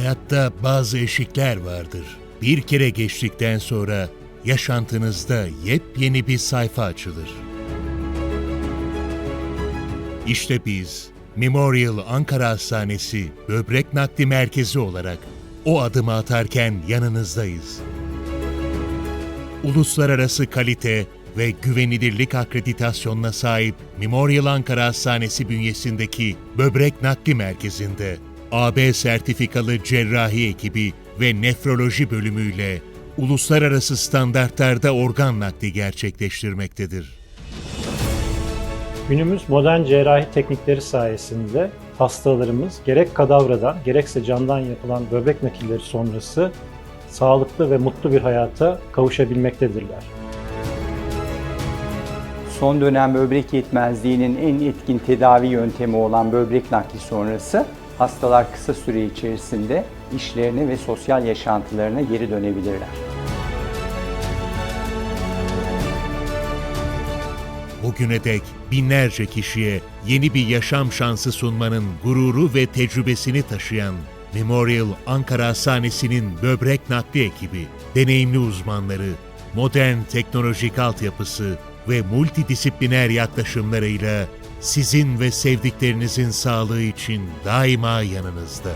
Hayatta bazı eşikler vardır. Bir kere geçtikten sonra yaşantınızda yepyeni bir sayfa açılır. İşte biz Memorial Ankara Hastanesi Böbrek Nakli Merkezi olarak o adımı atarken yanınızdayız. Uluslararası kalite ve güvenilirlik akreditasyonuna sahip Memorial Ankara Hastanesi bünyesindeki Böbrek Nakli Merkezi'nde AB sertifikalı cerrahi ekibi ve nefroloji bölümüyle uluslararası standartlarda organ nakli gerçekleştirmektedir. Günümüz modern cerrahi teknikleri sayesinde hastalarımız gerek kadavradan gerekse candan yapılan böbrek nakilleri sonrası sağlıklı ve mutlu bir hayata kavuşabilmektedirler. Son dönem böbrek yetmezliğinin en etkin tedavi yöntemi olan böbrek nakli sonrası hastalar kısa süre içerisinde işlerine ve sosyal yaşantılarına geri dönebilirler. Bugüne dek binlerce kişiye yeni bir yaşam şansı sunmanın gururu ve tecrübesini taşıyan Memorial Ankara Hastanesi'nin böbrek nakli ekibi, deneyimli uzmanları, modern teknolojik altyapısı ve multidisipliner yaklaşımlarıyla sizin ve sevdiklerinizin sağlığı için daima yanınızda.